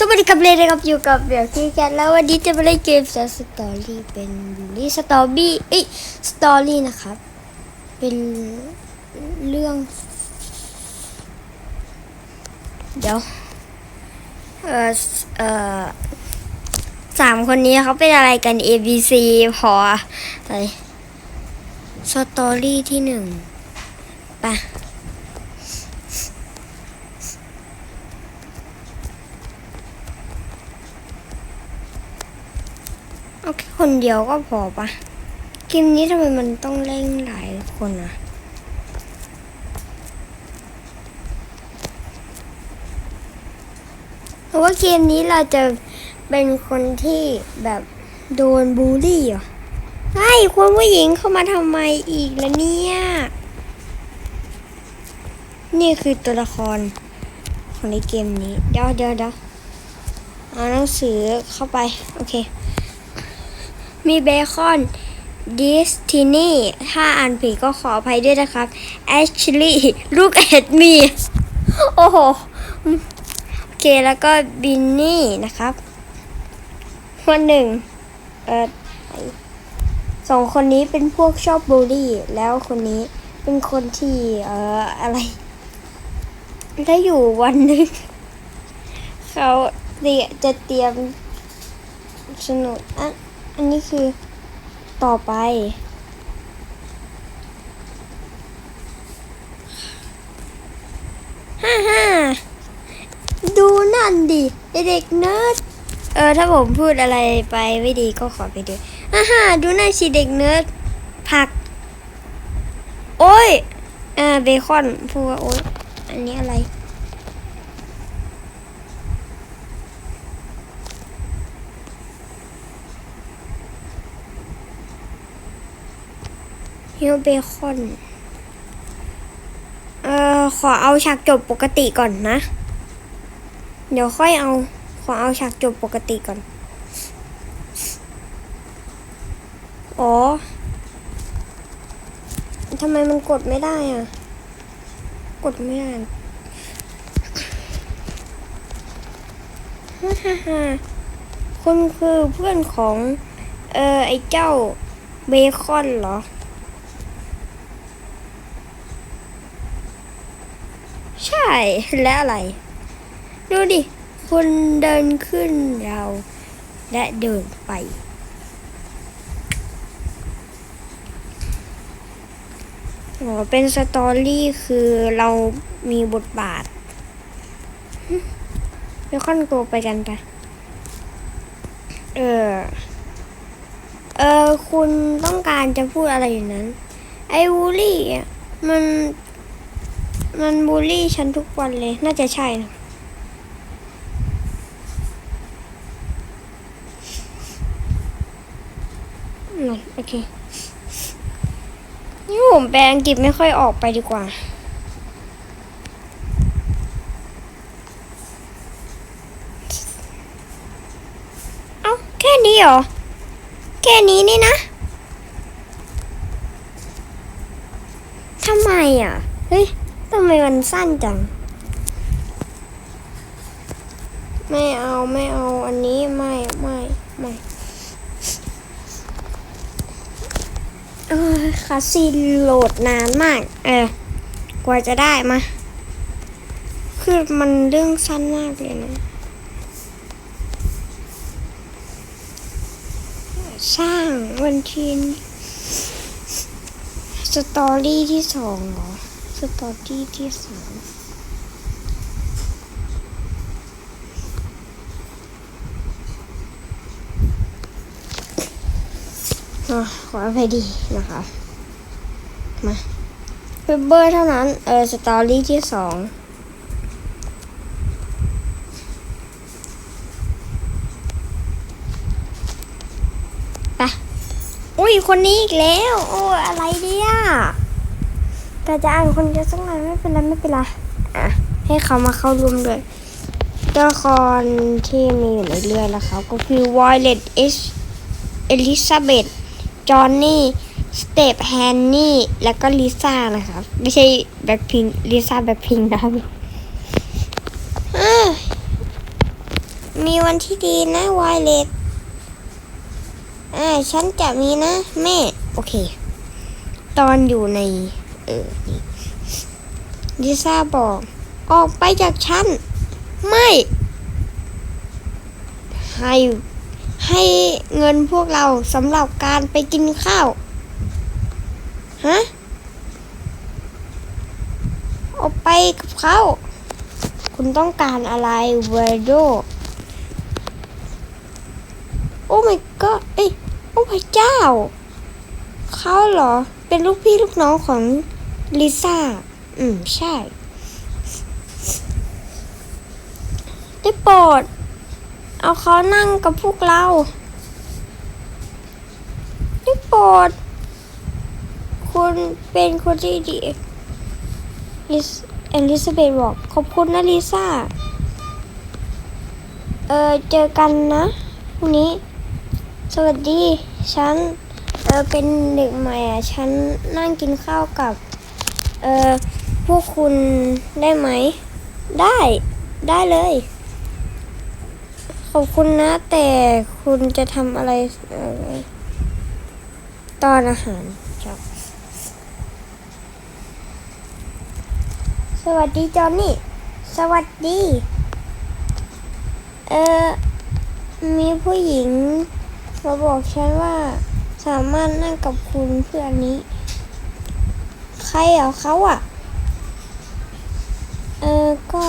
สวัสดีครับเลยนะครับอยู่กับเบียร์คีแกนแล้ววันนี้จะมาเล่นเกมสตอรี่เป็นบูลลี่สตอรี่เอ้ยสตอรี่นะครับ เป็นเรื่อง เดี๋ยวเออเออสามคนนี้เขาเป็นอะไรกัน A B C พออะไรสตอรี่ที่หนึ่งไปะ เอาแค่คนเดียวก็พอปะเกมนี้ทำไมมันต้องเล่นหลายคนอะเพราะว่าเกมนี้เราจะเป็นคนที่แบบโดนบูลลี่เหรอไอ้คุณผู้หญิงเข้ามาทำไมอีกละเนี่ย นี่คือตัวละครของในเกมนี้ เดี๋ยวเดี๋ยวเดี๋ยวเอาหนังสือเข้าไป โอเค มีเบคอนดิสตินีถ้าอ่านผิดก็ขออภัยด้วยนะครับแอชลีย์ลูกเอ็ดมีโอ้โห โอเค แล้วก็บินนี่นะครับวันหนึ่งเออสองคนนี้เป็นพวกชอบบูลลี่ แล้วคนนี้เป็นคนที่เอ่ออะไรได้อยู่วันนึงเขาเตรียจะเตรียมสนุดอะ อันนี้คือต่อไป ฮ่าฮ่าดูนั่นดิเด็กเนิร์ดเออ ถ้าผมพูดอะไรไปไม่ดีก็ขอไปดูฮ่าฮ่าดูนั่นสิเด็กเนิร์ดผัก โอ้ย อ่า เบคอนพูดว่าโอ้ยอันนี้อะไร ฮิวเบคอน เอ่อ ขอเอาฉากจบปกติก่อนนะ เดี๋ยวค่อยเอา ขอเอาฉากจบปกติก่อน อ๋อ ทำไมมันกดไม่ได้อะ กดไม่ได้ฮ่าฮ่าฮ่าคุณคือเพื่อนของ เอ่อไอ้เจ้าเบคอนเหรอ ใช่ และอะไร ดูดิ คนเดินขึ้นเรา และเดินไป อ๋อ เป็นสตอรี่คือเรามีบทบาทเบคอนโกไปกันไป เออ เออ คุณต้องการจะพูดอะไรอยู่นั้น ไอ้วูลี่มัน มันบูลลี่ฉันทุกวันเลย น่าจะใช่นะโอเค นี่ผมแปลอังกฤษไม่ค่อยออกไปดีกว่า เอาแค่นี้เหรอ แค่นี้นี่นะ ทำไมอะ เฮ้ยำไมมันสั้นจัง ไม่เอาไม่เอาอันนี้ไม่ไม่ไม่เออคาซีนโหลดนานมาก เออ กว่าจะได้มา คือมันเรื่องสั้นมากเลยนะสร้างวันทีนสตอรี่ที่สองเหรอ สตอรี่ที่สองอะขออภัยดีนะคะ มาเบเบอร์เท่านั้น เออ สตอรี่ที่สองไปอุ้ย คนนี้อีกแล้ว โอ้ยอะไรเนี่ย แต่จะอ่านคนเดียวสักหน่อยไม่เป็นไรไม่เป็นไรอะให้เขามาเข้าร่วมด้วยตัวละครที่มีอยู่ในเรื่องแล้วครับก็คือ Violet H Elizabeth Johnny Step Hanny แล้วก็ลิซ่านะครับ ไม่ใช่แบ็คพิงลิซ่าแบ็คพิงนะครับมีวันที่ดีนะไวเลตอ่าฉันจะมีนะ แม่ โอเค ตอนอยู่ใน เออลิซ่าบอก ออกไปจากฉัน ไม่ ให้ให้เงินพวกเราสำหรับการไปกินข้าว ฮะ ออกไปกับเขาคุณต้องการอะไรเวอร์โดโอ้ my god เอ้ย โอ้พระเจ้า เขาเหรอ เป็นลูกพี่ลูกน้องของ ลิซ่า อืม ใช่ ได้โปรด เอาเขานั่งกับพวกเรา ได้โปรด คุณเป็นคนที่ดีลิสเอลิซาเบธบอก ขอบคุณนะลิซ่า เออเจอกันนะพรุ่งนี้ สวัสดี ฉัน เออเป็นเด็กใหม่อะ ฉันนั่งกินข้าวกับ เออพวกคุณได้ไหม ได้ได้เลย ขอบคุณนะ แต่คุณจะทำอะไรออตอนอาหารครับสวัสดีจอนนี่ สวัสดี เออมีผู้หญิงมาบอกฉันว่าสามารถนั่งกับคุณเพื่อนนี้ ใครเหรอเขาอะ เออ ก็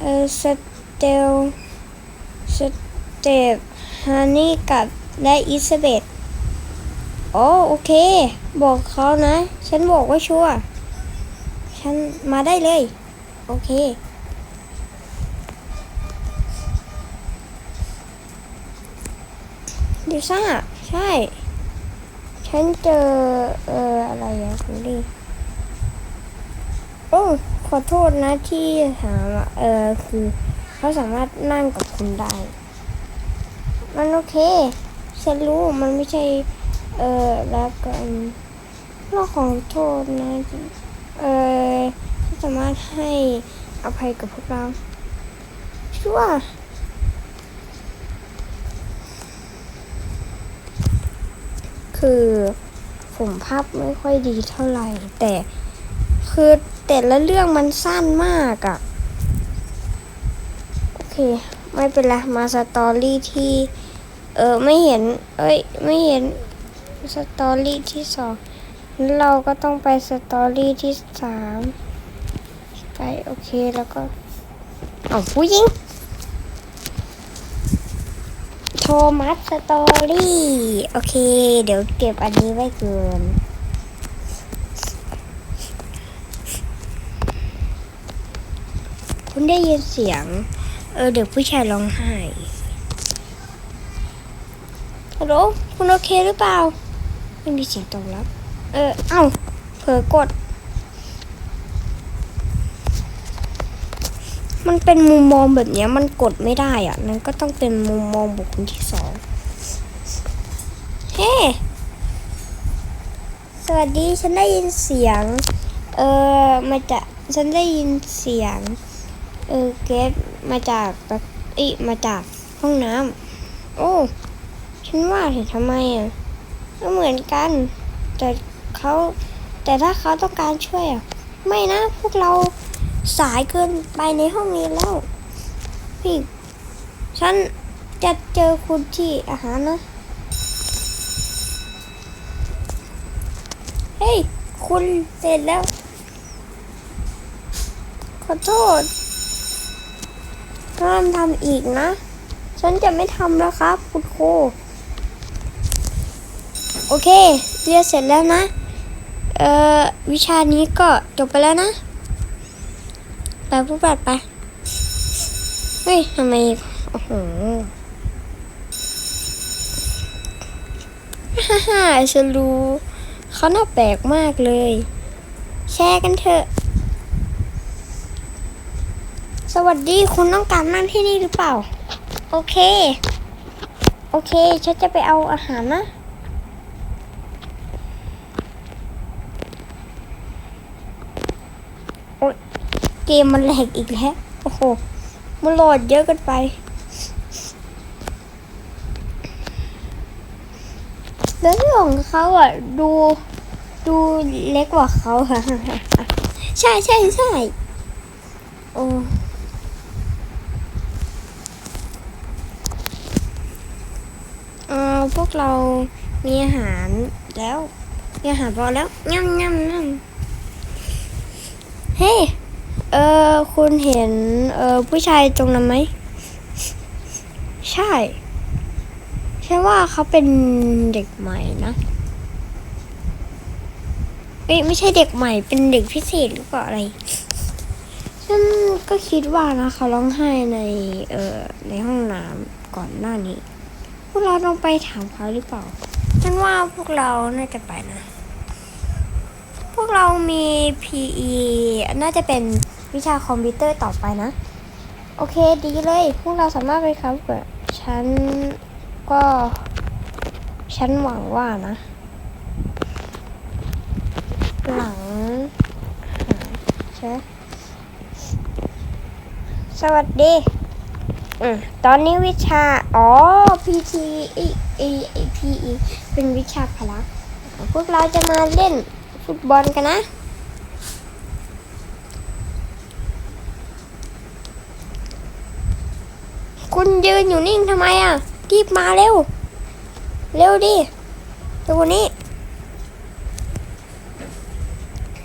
เออสเตลสเตปฮานี่กับและอิซาเบธโอ้โอเค บอกเขานะ ฉันบอกว่าชัวร์ฉันมาได้เลย โอเค ดิซ่า ใช่ ฉันเจอเอออะไรอะคุณดิโอ้ขอโทษนะที่ถามเออคือเขาสามารถนั่งกับคุณได้ มันโอเคฉันรู้มันไม่ใช่ เออแล้วกันเราขอโทษนะเออที่สามารถให้อภัยกับพวกเราชัวร์ คือผมภาพไม่ค่อยดีเท่าไหร่ แต่คือแต่ละเรื่องมันสั้นมากอะ่ะโอเค ไม่เป็นไรมาสตอรี่ที่เออไม่เห็น เอ้ย ไม่เห็นสตอรี่ที่สองเราก็ต้องไปสตอรี่ที่สามไป โอเคแล้วก็เอาผู้หญิง โทมัสสตอรี่ โอเค เดี๋ยวเก็บอันนี้ไว้เกิน คุณได้ยินเสียง เออ เด็กผู้ชายร้องไห้ฮัลโหลคุณโอเคหรือเปล่า ไม่มีเสียงตอบรับ เออ เอ้า เผลอกด มันเป็นมุมมองแบบนี้มันกดไม่ได้อะนั่นก็ต้องเป็นมุมมองบุคคลที่สองเฮ้สวัสดีฉันได้ยินเสียง เออมาจากฉันได้ยินเสียง เออเกสมาจากอีมาจากห้องน้ำโอ้ ฉันว่าเห็นทำไมอะก็เหมือนกัน แต่เขาแต่ถ้าเขาต้องการช่วยอะ ไม่นะพวกเรา สายเกินไปในห้องนี้แล้ว พี่ ฉันจะเจอคุณที่อาหารนะ เฮ้ย คุณเสร็จแล้ว ขอโทษห้ามทำอีกนะ ฉันจะไม่ทำแล้วครับ คุณครูโอเค เรียนเสร็จแล้วนะ เอ่อ วิชานี้ก็จบไปแล้วนะ ไปผู้บัดไป เฮ้ยทำไม โอ้โหฮ่าฮ่าฉันรู้ เขาหน่าแปลกมากเลย แชร์กันเถอะ สวัสดีคุณต้องการนั่งที่นี่หรือเปล่า โอเค โอเค ฉันจะไปเอาอาหารนะ โอ๊ย เกมมันแหลกอีกแล้ว โอ้โห มันโหลดเยอะเกินไป แล้วเรื่องของเขาอะ ดู ดูเล็กกว่าเขาค่ะ ใช่ใช่ใช่โอ้พวกเรามีอาหารแล้วมีอาหารพอแล้วย่ำย่ำย่ำเฮ้ เออ คุณเห็น เออผู้ชายตรงนั้นไหม ใช่ใช่ว่าเขาเป็นเด็กใหม่นะเอ้ยไม่ใช่เด็กใหม่เป็นเด็กพิเศษหรือเปล่าอะไรฉันก็คิดว่านะเขาร้องไห้ในเอ่อในห้องน้ำก่อนหน้านี้ พวกเราต้องไปถามเขาหรือเปล่าฉันว่าพวกเราน่าจะไปนะ พวกเรามี PE น่าจะเป็น วิชาคอมพิวเตอร์ต่อไปนะ โอเคดีเลย พวกเราสามารถไปครับกับฉันก็ฉันหวังว่านะ หลังใช่สวัสดีอืมตอนนี้วิชา อ๋อ PT ไอไอไอ PE เป็นวิชาพละ พวกเราจะมาเล่นฟุตบอลกันนะ คุณยืนอยู่นิ่งทำไมอะ รีบมาเร็ว เร็วดิเร็วนี้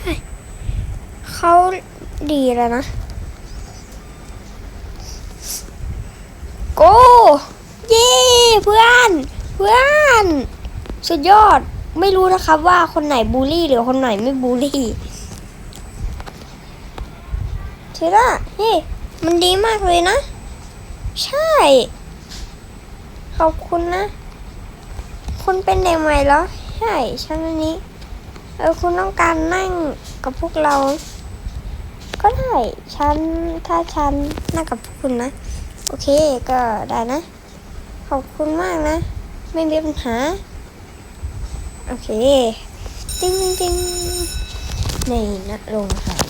เฮ้ยเขาดีแล้วนะ โก เย้เพื่อน เพื่อน สุดยอด ไม่รู้นะครับว่าคนไหนบูลลี่หรือคนไหนไม่บูลลี่เชล่าเฮ้ มันดีมากเลยนะ ใช่ ขอบคุณนะ คุณเป็นเด็กใหม่เหรอ ใช่ฉันอันนี้ เออ คุณต้องการนั่งกับพวกเรา ก็ได้ ฉัน ถ้าฉันนั่งกับพวกคุณนะ โอเค ก็ได้นะ ขอบคุณมากนะ ไม่มีปัญหา โอเค จริงจริงในนะโรงอาหาร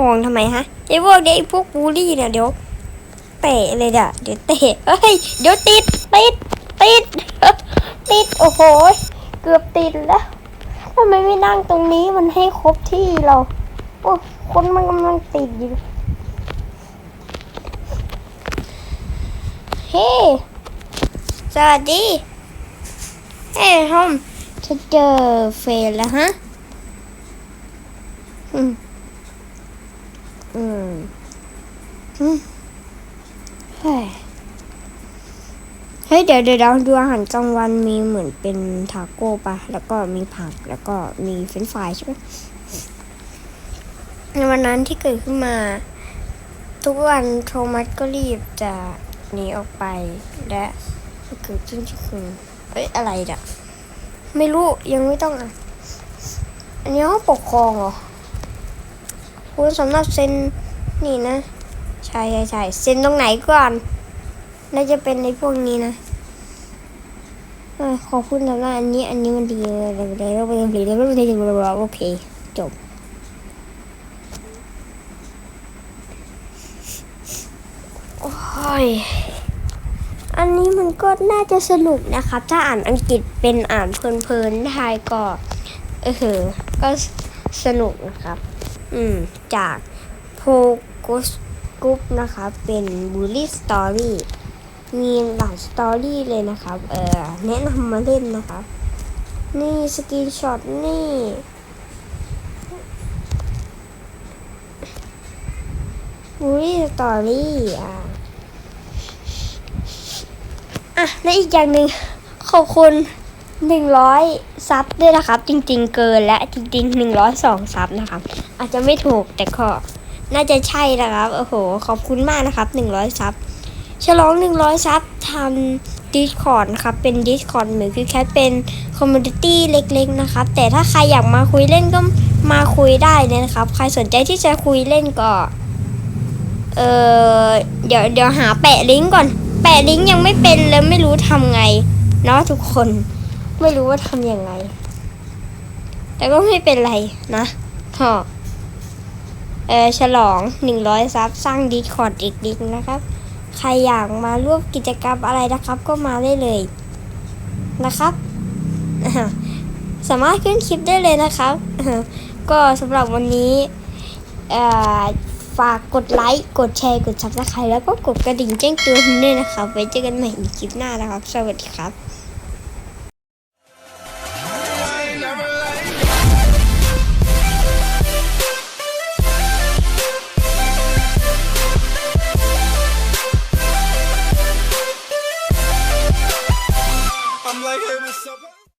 มองทำไมฮะไอ้พวกเด็กพวกบูลลี่เนี่ยเดี๋ยวเตะเลยเดี๋ยวเดี๋ยวเตะเฮ้ยเดี๋ยวติดติดติดติดโอ้โหเกือบติดแล้วทำไมไม่นั่งตรงนี้มันให้ครบที่เราโอ้คนมันกำลังติดอยู่เฮ้สวัสดีเฮ้ทอมจะเจอเฟนแล้วฮะอืม อืม อืม เฮ้ยเฮ้ยเดี๋ยวเดี๋ยวเราดูอาหารกลางวันมีเหมือนเป็นทาโก้ปะแล้วก็มีผักแล้วก็มีเฟรนช์ฟรายใช่ไหมในวันนั้นที่เกิดขึ้นมา ทุกวันโทมัสก็รีบจะหนีออกไปและเกิดขึ้นที่คุณเอ้ยอะไรด่ะ ไม่รู้ยังไม่ต้องอะ อันนี้ห้องปกครองเหรอคุณสามารถเซนนี่นะ ใช่ใช่ใช่เซ็นตรงไหนก่อน น่าจะเป็นในพวกนี้นะอขอบคุณสำหรับอันนี้ อันนี้มันดีเลยเลยเลยเลยเลยเลยเลยโอเค จบ โอ้ย อันนี้มันก็น่าจะสนุกนะครับ ถ้าอ่านอังกฤษเป็นอ่านเพลินๆได้ก็เออก็สนุกนะครับ อืม จากโพกส กรุ๊ปนะครับ เป็นบูลลี่สตอรี่มีหลายสตอรี่เลยนะครับ เออแนะนำมาเล่นนะครับ นี่สกรีนช็อตนี่บูลลี่สตอรี่อะอะและอีกอย่างหนึ่งขอบคุณหนึ่งร้อยซับด้วยนะครับ จริง ๆ เกินและจริงๆหนึ่งร้อยสองซับนะครับ อาจจะไม่ถูกแต่ก็ น่าจะใช่นะครับ โอ้โห ขอบคุณมากนะครับหนึ่งร้อยซับ ฉลองหนึ่งร้อยซับทำ Discord นะครับ เป็น Discord เหมือนคือแค่เป็นคอมมูนิตี้เล็ก ๆ นะครับ แต่ถ้าใครอยากมาคุยเล่นก็มาคุยได้เลยนะครับ ใครสนใจที่จะคุยเล่นก็ เออเดี๋ยวเดี๋ยวหาแปะลิงก์ก่อน แปะลิงก์ยังไม่เป็นเลยไม่รู้ทำไง เนาะทุกคน ไม่รู้ว่าทำยังไง แต่ก็ไม่เป็นไรนะพอ เออฉลอง 100 ซับสร้างดีคอร์ดอีกดิกนะครับ ใครอยากมาร่วมกิจกรรมอะไรนะครับ ก็มาได้เลยนะครับ สามารถขึ้นคลิปได้เลยนะครับ ก็สำหรับวันนี้ฝากกดไลค์กดแชร์กด subscribe แล้วก็กดกระดิ่งแจ้งเตือนด้วยนะครับ ไว้เจอกันใหม่ในคลิปหน้านะครับ สวัสดีครับ